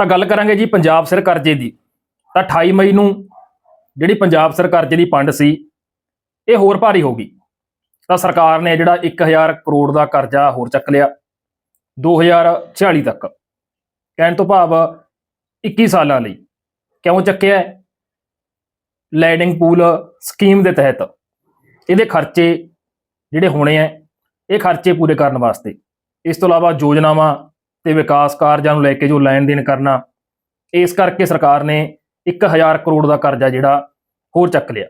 ਤਾਂ ਗੱਲ ਕਰਾਂਗੇ ਜੀ ਪੰਜਾਬ ਸਿਰ ਕਰਜ਼ੇ ਦੀ। ਤਾਂ 28 ਮਈ ਨੂੰ ਜਿਹੜੀ ਪੰਜਾਬ ਸਿਰ ਕਰਜ਼ੇ ਦੀ ਪੰਡ ਸੀ, ਇਹ ਹੋਰ ਭਾਰੀ ਹੋ ਗਈ। ਤਾਂ ਸਰਕਾਰ ਨੇ ਜਿਹੜਾ 1000 ਕਰੋੜ ਦਾ ਕਰਜ਼ਾ ਹੋਰ ਚੱਕ ਲਿਆ 2046 ਤੱਕ। ਕਹਿਣ ਤੋਂ ਭਾਵ 21 ਸਾਲਾਂ ਲਈ। ਕਿਉਂ ਚੱਕਿਆ ਲੈਂਡਿੰਗ ਪੂਲ ਸਕੀਮ ਦੇ ਤਹਿਤ। ਇਹਦੇ ਖਰਚੇ ਜਿਹੜੇ ਹੋਣੇ ਆ ਇਹ ਖਰਚੇ ਪੂਰੇ ਕਰਨ ਵਾਸਤੇ। ਇਸ ਤੋਂ ਇਲਾਵਾ ਯੋਜਨਾਵਾਂ ਤੇ ਵਿਕਾਸ ਕਾਰਜਾਂ ਨੂੰ ਲੈ ਕੇ ਜੋ ਲੈਣ ਦੇਣ ਕਰਨਾ, ਇਸ ਕਰਕੇ ਸਰਕਾਰ ਨੇ 1000 ਕਰੋੜ ਦਾ ਕਰਜ਼ਾ ਜਿਹੜਾ ਹੋਰ ਚੱਕ ਲਿਆ।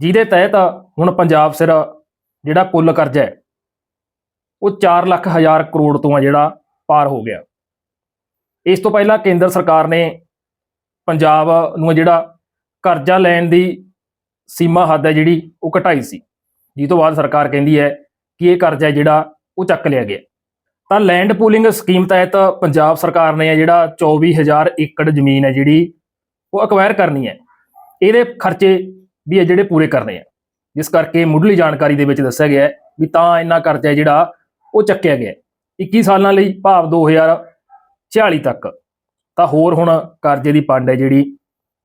ਜਿਹਦੇ ਤਹਿਤ ਹੁਣ ਪੰਜਾਬ ਸਿਰ ਜਿਹੜਾ ਕੁੱਲ ਕਰਜ਼ਾ ਹੈ, ਉਹ 4 ਲੱਖ ਹਜ਼ਾਰ ਕਰੋੜ ਤੋਂ ਆ ਜਿਹੜਾ ਪਾਰ ਹੋ ਗਿਆ। ਇਸ ਤੋਂ ਪਹਿਲਾਂ ਕੇਂਦਰ ਸਰਕਾਰ ਨੇ ਪੰਜਾਬ ਨੂੰ ਜਿਹੜਾ ਕਰਜ਼ਾ ਲੈਣ ਦੀ ਸੀਮਾ ਹੱਦ ਹੈ ਜਿਹੜੀ ਉਹ ਘਟਾਈ ਸੀ। ਜਿਸ ਤੋਂ ਬਾਅਦ ਸਰਕਾਰ ਕਹਿੰਦੀ ਹੈ ਕਿ ਇਹ ਕਰਜ਼ਾ ਜਿਹੜਾ ਉਹ ਚੱਕ ਲਿਆ ਗਿਆ। ਤਾਂ ਲੈਂਡ ਪੂਲਿੰਗ ਸਕੀਮ ਤਹਿਤ ਪੰਜਾਬ ਸਰਕਾਰ ਨੇ ਇਹ ਜਿਹੜਾ 24000 ਏਕੜ ਜ਼ਮੀਨ ਹੈ ਜਿਹੜੀ ਉਹ ਅਕਵਾਇਰ ਕਰਨੀ ਹੈ। ਇਹਦੇ ਖਰਚੇ ਵੀ ਹੈ ਜਿਹੜੇ ਪੂਰੇ ਕਰਨੇ ਆ। ਜਿਸ ਕਰਕੇ ਮੁੱਢਲੀ ਜਾਣਕਾਰੀ ਦੇ ਵਿੱਚ ਦੱਸਿਆ ਗਿਆ ਵੀ ਤਾਂ ਇੰਨਾ ਕਰਜ਼ਾ ਜਿਹੜਾ ਉਹ ਚੱਕਿਆ ਗਿਆ ਹੈ। 21 ਸਾਲਾਂ ਲਈ ਭਾਵ 2046 ਤੱਕ। ਤਾਂ ਹੋਰ ਹੁਣ ਕਰਜ਼ੇ ਦੀ ਪੰਡ ਹੈ ਜਿਹੜੀ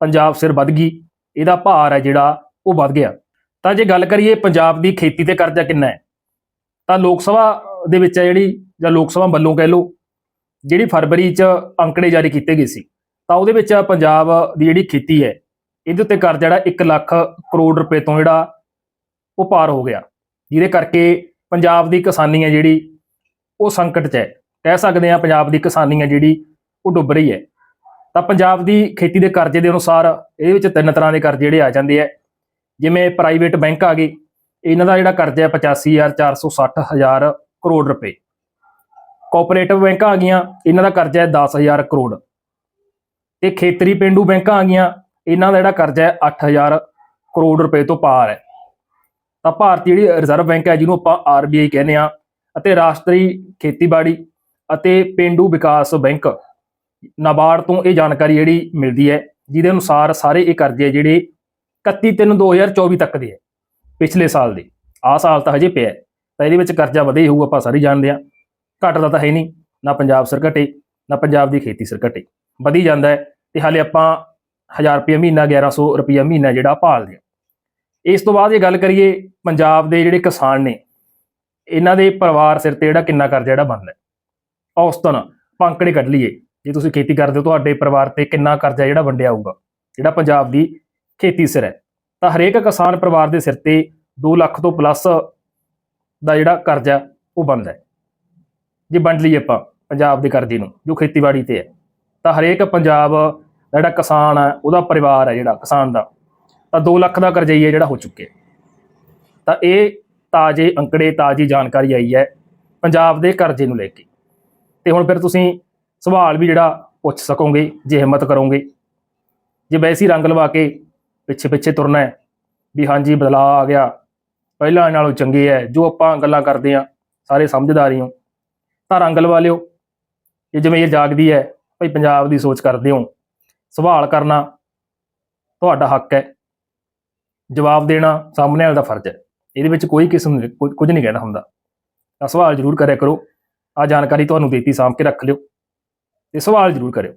ਪੰਜਾਬ ਸਿਰ ਵੱਧ ਗਈ, ਇਹਦਾ ਭਾਰ ਹੈ ਜਿਹੜਾ ਉਹ ਵੱਧ ਗਿਆ। ਤਾਂ ਜੇ ਗੱਲ ਕਰੀਏ ਪੰਜਾਬ ਦੀ ਖੇਤੀ ਤੇ ਕਰਜ਼ਾ ਕਿੰਨਾ ਹੈ, ਤਾਂ ਲੋਕ ਸਭਾ ਦੇ ਵਿੱਚ ਹੈ ਜਿਹੜੀ ਜਾਂ ਲੋਕ ਸਭਾ ਵੱਲੋਂ ਕਹਿ ਲਓ, ਜਿਹੜੀ ਫਰਵਰੀ 'ਚ ਅੰਕੜੇ ਜਾਰੀ ਕੀਤੇ ਗਏ ਸੀ, ਤਾਂ ਉਹਦੇ ਵਿੱਚ ਪੰਜਾਬ ਦੀ ਜਿਹੜੀ ਖੇਤੀ ਹੈ, ਇਹਦੇ ਉੱਤੇ ਕਰਜ਼ਾ ਜਿਹੜਾ 1 ਲੱਖ ਕਰੋੜ ਰੁਪਏ ਤੋਂ ਜਿਹੜਾ ਉਹ ਪਾਰ ਹੋ ਗਿਆ, ਜਿਹਦੇ ਕਰਕੇ ਪੰਜਾਬ ਦੀ ਕਿਸਾਨੀ ਹੈ ਜਿਹੜੀ ਉਹ ਸੰਕਟ 'ਚ ਹੈ। ਕਹਿ ਸਕਦੇ ਆ ਪੰਜਾਬ ਦੀ ਕਿਸਾਨੀ ਹੈ ਜਿਹੜੀ ਉਹ ਡੁੱਬ ਰਹੀ ਹੈ। ਤਾਂ ਪੰਜਾਬ ਦੀ ਖੇਤੀ ਦੇ ਕਰਜ਼ੇ ਦੇ ਅਨੁਸਾਰ ਇਹਦੇ ਵਿੱਚ ਤਿੰਨ ਤਰ੍ਹਾਂ ਦੇ ਕਰਜ਼ੇ ਜਿਹੜੇ ਆ ਜਾਂਦੇ ਆ। ਜਿਵੇਂ ਪ੍ਰਾਈਵੇਟ ਬੈਂਕ ਆ ਗਏ, ਇਹਨਾਂ ਦਾ ਜਿਹੜਾ ਕਰਜ਼ਾ ਹੈ 85460 ਹਜ਼ਾਰ ਕਰੋੜ ਰੁਪਏ। ਕੋਆਪਰੇਟਿਵ ਬੈਂਕਾਂ ਆ ਗਈਆਂ, ਇਹਨਾਂ ਦਾ ਕਰਜ਼ਾ ਹੈ 10000 ਕਰੋੜ। ਤੇ ਖੇਤਰੀ ਪਿੰਡੂ ਬੈਂਕਾਂ ਆ ਗਈਆਂ, ਇਹਨਾਂ ਦਾ ਜਿਹੜਾ ਕਰਜ਼ਾ ਹੈ 8000 ਕਰੋੜ ਰੁਪਏ ਤੋਂ ਪਾਰ ਹੈ। ਤਾਂ ਭਾਰਤੀ ਜਿਹੜੀ ਰਿਜ਼ਰਵ ਬੈਂਕ ਹੈ, ਜਿਹਨੂੰ ਆਪਾਂ ਆਰਬੀਆਈ ਕਹਿੰਦੇ ਆ ਅਤੇ ਰਾਸ਼ਟਰੀ ਖੇਤੀਬਾੜੀ ਅਤੇ ਪਿੰਡੂ ਵਿਕਾਸ ਬੈਂਕ, ਨਾਬਾਰਡ ਤੋਂ ਇਹ ਜਾਣਕਾਰੀ ਜਿਹੜੀ ਮਿਲਦੀ ਹੈ, ਜਿਹਦੇ ਅਨੁਸਾਰ ਸਾਰੇ ਇਹ ਕਰਜ਼ੇ ਜਿਹੜੇ 31/3/2024 ਤੱਕ ਦੇ ਹੈ, ਪਿਛਲੇ ਸਾਲ ਦੇ। ਆਹ ਸਾਲ ਤਾਂ ਹਜੇ ਪਿਆ ਤਾਂ ਇਹਦੇ ਵਿੱਚ ਕਰਜ਼ਾ ਵਧੇ ਹੋਊ, ਆਪਾਂ ਸਾਰੇ ਜਾਣਦੇ ਆ ਘਟਦਾ ਤਾਂ ਹੈ ਨਹੀਂ, ਨਾ ਪੰਜਾਬ ਸਰ ਘਟੇ ਨਾ ਪੰਜਾਬ ਦੀ ਖੇਤੀ ਸਰ ਘਟੇ ਵਧੀ ਜਾਂਦਾ ਹੈ ਤੇ ਹਾਲੇ ਆਪਾਂ 1000 ਰੁਪਏ ਮਹੀਨਾ 1100 ਰੁਪਏ ਮਹੀਨਾ ਜਿਹੜਾ ਭਾਲਦੇ ਆ ਇਸ ਤੋਂ ਬਾਅਦ ਇਹ ਗੱਲ ਕਰੀਏ ਪੰਜਾਬ ਦੇ ਜਿਹੜੇ ਕਿਸਾਨ ਨੇ, ਇਹਨਾਂ ਦੇ ਪਰਿਵਾਰ ਸਿਰ ਤੇ ਜਿਹੜਾ ਕਿੰਨਾ ਕਰਜ਼ਾ ਜਿਹੜਾ ਬਣਦਾ ਔਸਤਨ ਪੰਕੜੇ ਕੱਢ ਲਈਏ। ਜੇ ਤੁਸੀਂ ਖੇਤੀ ਕਰਦੇ ਹੋ, ਤੁਹਾਡੇ ਪਰਿਵਾਰ ਤੇ ਕਿੰਨਾ ਕਰਜ਼ਾ ਜਿਹੜਾ ਵੰਡਿਆ ਹੋਊਗਾ, ਜਿਹੜਾ ਪੰਜਾਬ ਦੀ ਖੇਤੀ ਸਿਰ ਹੈ। ਤਾਂ ਹਰੇਕ ਕਿਸਾਨ ਪਰਿਵਾਰ ਦੇ ਸਿਰ ਤੇ 2 ਲੱਖ ਤੋਂ ਪਲੱਸ ਦਾ ਜਿਹੜਾ ਕਰਜ਼ਾ ਉਹ ਬਣਦਾ ਹੈ। ਜੇ ਵੰਡ ਲਈਏ ਆਪਾਂ ਪੰਜਾਬ ਦੇ ਕਰਜ਼ੇ ਨੂੰ, ਜੋ ਖੇਤੀਬਾੜੀ ਤੇ ਹੈ, ਤਾਂ ਹਰੇਕ ਪੰਜਾਬ ਦਾ ਜਿਹੜਾ ਕਿਸਾਨ ਹੈ, ਉਹਦਾ ਪਰਿਵਾਰ ਹੈ ਜਿਹੜਾ ਕਿਸਾਨ ਦਾ, ਤਾਂ 2 ਲੱਖ ਦਾ ਕਰਜ਼ਾ ਹੈ ਜਿਹੜਾ ਹੋ ਚੁੱਕਿਆ ਤਾਂ ਇਹ ਤਾਜ਼ੇ ਅੰਕੜੇ, ਤਾਜ਼ੀ ਜਾਣਕਾਰੀ ਆਈ ਹੈ ਪੰਜਾਬ ਦੇ ਕਰਜ਼ੇ ਨੂੰ ਲੈ ਕੇ। ਤੇ ਹੁਣ ਫਿਰ ਤੁਸੀਂ ਸਵਾਲ ਵੀ ਜਿਹੜਾ ਪੁੱਛ ਸਕੋਗੇ, ਜੇ ਹਿੰਮਤ ਕਰੋਗੇ, ਜੇ ਵੈਸੀ ਰੰਗ ਲਵਾ ਕੇ ਪਿੱਛੇ ਪਿੱਛੇ ਤੁਰਨਾ ਹੈ, ਵੀ ਹਾਂਜੀ ਬਦਲਾਅ ਆ ਗਿਆ, ਪਹਿਲਾਂ ਨਾਲੋਂ ਚੰਗੇ ਹੈ, ਜੋ ਆਪਾਂ ਗੱਲਾਂ ਕਰਦੇ ਆ ਸਾਰੇ ਸਮਝਦਾਰ ਹੀ ਹੋ ਤਾਂ ਰੰਗ ਲਵਾ ਲਿਓ। ਇਹ ਜਿਵੇਂ ਇਹ ਜਾਗਦੀ ਹੈ, ਭਾਈ ਪੰਜਾਬ ਦੀ ਸੋਚ ਕਰਦੇ ਹੋ। ਸਵਾਲ ਕਰਨਾ ਤੁਹਾਡਾ ਹੱਕ ਹੈ। ਜਵਾਬ ਦੇਣਾ ਸਾਹਮਣੇ ਵਾਲੇ ਦਾ ਫਰਜ਼ ਹੈ। ਇਹਦੇ ਵਿੱਚ ਕੋਈ ਕਿਸਮ ਕੁਝ ਨਹੀਂ ਕਹਿਣਾ ਹੁੰਦਾ। ਤਾਂ ਸਵਾਲ ਜ਼ਰੂਰ ਕਰਿਆ ਕਰੋ। ਆ ਜਾਣਕਾਰੀ ਤੁਹਾਨੂੰ ਦੇਤੀ, ਸਾਂਭ ਕੇ ਰੱਖ ਲਿਓ। ਤੇ ਸਵਾਲ ਜ਼ਰੂਰ ਕਰਿਓ।